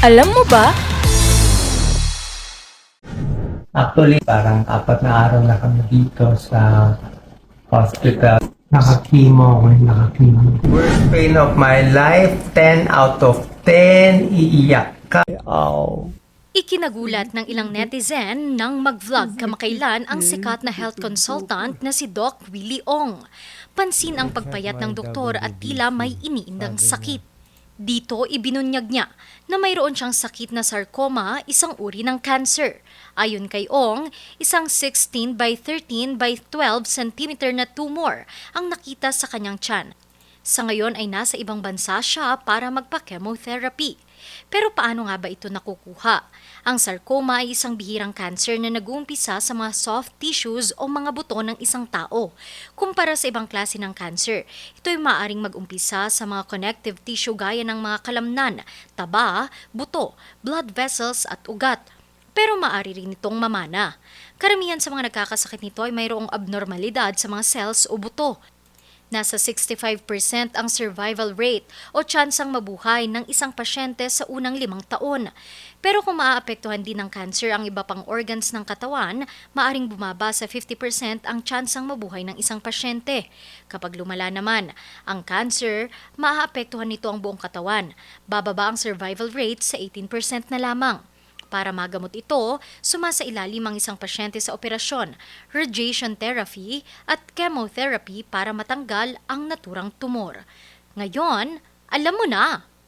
Alam mo ba? Actually, parang apat na araw na kami dito sa hospital. Nakakimo ako, nakakimo. Worst pain of my life, 10 out of 10, iiyak ka. Oh. Ikinagulat ng ilang netizen nang mag-vlog kamakailan ang sikat na health consultant na si Doc Willie Ong. Pansin ang pagpayat ng doktor at tila may iniindang sakit. Dito ibinunyag niya na mayroon siyang sakit na sarcoma, isang uri ng cancer. Ayon kay Ong, isang 16 by 13 by 12 cm na tumor ang nakita sa kanyang tiyan. Sa ngayon ay nasa ibang bansa siya para magpa-chemotherapy. Pero paano nga ba ito nakukuha? Ang sarcoma ay isang bihirang cancer na nag-uumpisa sa mga soft tissues o mga buto ng isang tao. Kumpara sa ibang klase ng cancer, ito ay maaaring mag-umpisa sa mga connective tissue gaya ng mga kalamnan, taba, buto, blood vessels at ugat. Pero maaari rin itong mamana. Karamihan sa mga nagkakasakit nito ay mayroong abnormalidad sa mga cells o buto. Nasa 65% ang survival rate o tsansang mabuhay ng isang pasyente sa unang limang taon. Pero kung maaapektuhan din ng cancer ang iba pang organs ng katawan, maaring bumaba sa 50% ang tsansang mabuhay ng isang pasyente. Kapag lumala naman ang cancer, maaapektuhan nito ang buong katawan. Bababa ang survival rate sa 18% na lamang. Para magamot ito, sumasa ilalim ang isang pasyente sa operasyon, radiation therapy at chemotherapy para matanggal ang naturang tumor. Ngayon, alam mo na!